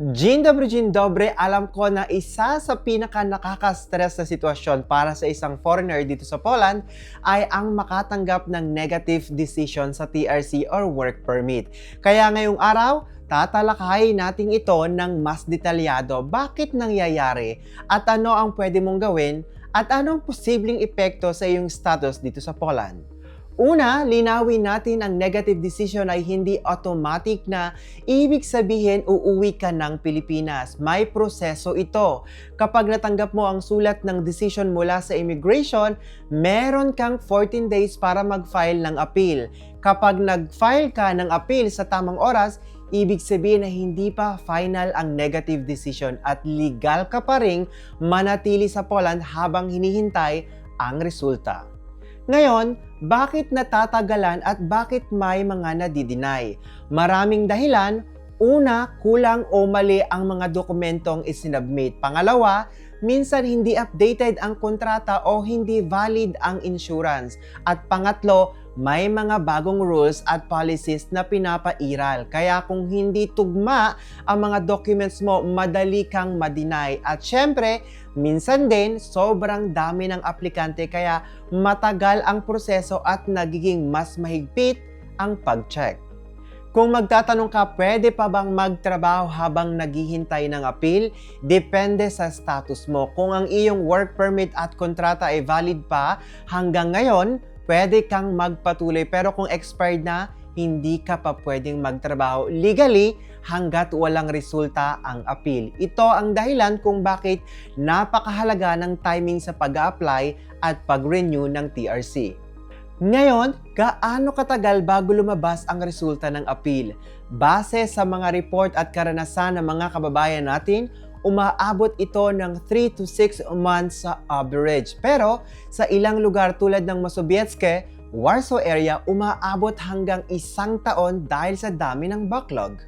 Dzień dobry, dzień dobry. Alam ko na isa sa pinaka nakaka-stress na sitwasyon para sa isang foreigner dito sa Poland ay ang makatanggap ng negative decision sa TRC or work permit. Kaya ngayong araw, tatalakayin natin ito ng mas detalyado bakit nangyayari at ano ang pwede mong gawin at anong posibleng epekto sa iyong status dito sa Poland. Una, linawin natin ang negative decision ay hindi automatic na ibig sabihin uuwi ka ng Pilipinas. May proseso ito. Kapag natanggap mo ang sulat ng decision mula sa immigration, meron kang 14 days para mag-file ng appeal. Kapag nag-file ka ng appeal sa tamang oras, ibig sabihin na hindi pa final ang negative decision at legal ka pa ring manatili sa Poland habang hinihintay ang resulta. Ngayon, bakit natatagalan at bakit may mga nadidinay? Maraming dahilan. Una, kulang o mali ang mga dokumentong isinabmit. Pangalawa, minsan hindi updated ang kontrata o hindi valid ang insurance. At pangatlo, may mga bagong rules at policies na pinapairal. Kaya kung hindi tugma ang mga documents mo, madali kang madinay. At syempre, minsan din, sobrang dami ng aplikante kaya matagal ang proseso at nagiging mas mahigpit ang pag-check. Kung magtatanong ka, pwede pa bang magtrabaho habang naghihintay ng appeal? Depende sa status mo. Kung ang iyong work permit at kontrata ay valid pa hanggang ngayon, pwede kang magpatuloy. Pero kung expired na, hindi ka pa pwedeng magtrabaho legally hanggat walang resulta ang appeal. Ito ang dahilan kung bakit napakahalaga ng timing sa pag apply at pag-renew ng TRC. Ngayon, gaano katagal bago lumabas ang resulta ng appeal? Base sa mga report at karanasan ng mga kababayan natin, umaabot ito ng 3 to 6 months sa average. Pero sa ilang lugar tulad ng Masovietske, Warsaw area, umaabot hanggang isang taon dahil sa dami ng backlog.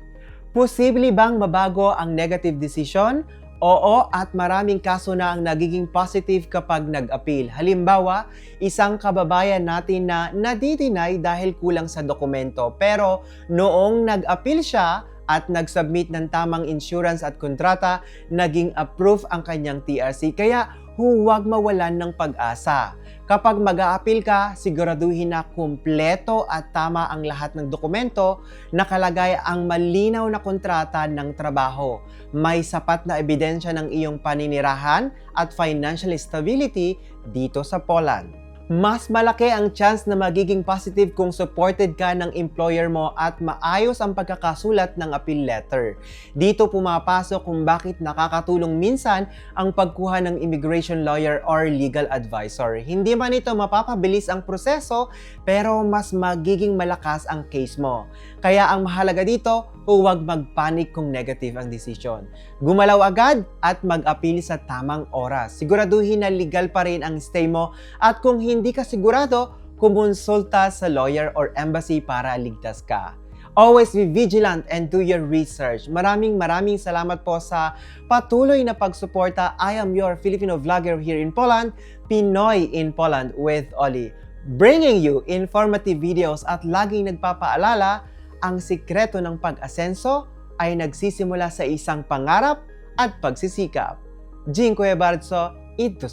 Posible bang mabago ang negative decision? Oo, at maraming kaso na ang nagiging positive kapag nag-appeal. Halimbawa, isang kababayan natin na nadidinay dahil kulang sa dokumento. Pero noong nag-appeal siya at nag-submit ng tamang insurance at kontrata, naging approve ang kanyang TRC. Kaya huwag mawalan ng pag-asa. Kapag mag appeal ka, siguraduhin na kumpleto at tama ang lahat ng dokumento, nakalagay ang malinaw na kontrata ng trabaho. May sapat na ebidensya ng iyong paninirahan at financial stability dito sa Poland mas malaki ang chance na magiging positive kung supported ka ng employer mo at maayos ang pagkakasulat ng appeal letter. Dito pumapasok kung bakit nakakatulong minsan ang pagkuha ng immigration lawyer or legal advisor. Hindi man ito mapapabilis ang proseso, pero mas magiging malakas ang case mo. Kaya ang mahalaga dito, huwag magpanik kung negative ang decision. Gumalaw agad at mag-appeal sa tamang oras. Siguraduhin na legal pa rin ang stay mo at kung hindi ka sigurado, kumonsulta sa lawyer or embassy para ligtas ka. Always be vigilant and do your research. Maraming maraming salamat po sa patuloy na pagsuporta. I am your Filipino vlogger here in Poland, Pinoy in Poland with Oli. Bringing you informative videos at laging nagpapaalala ang sikreto ng pag-asenso ay nagsisimula sa isang pangarap at pagsisikap. Dziękuję bardzo i do.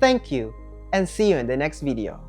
Thank you and see you in the next video.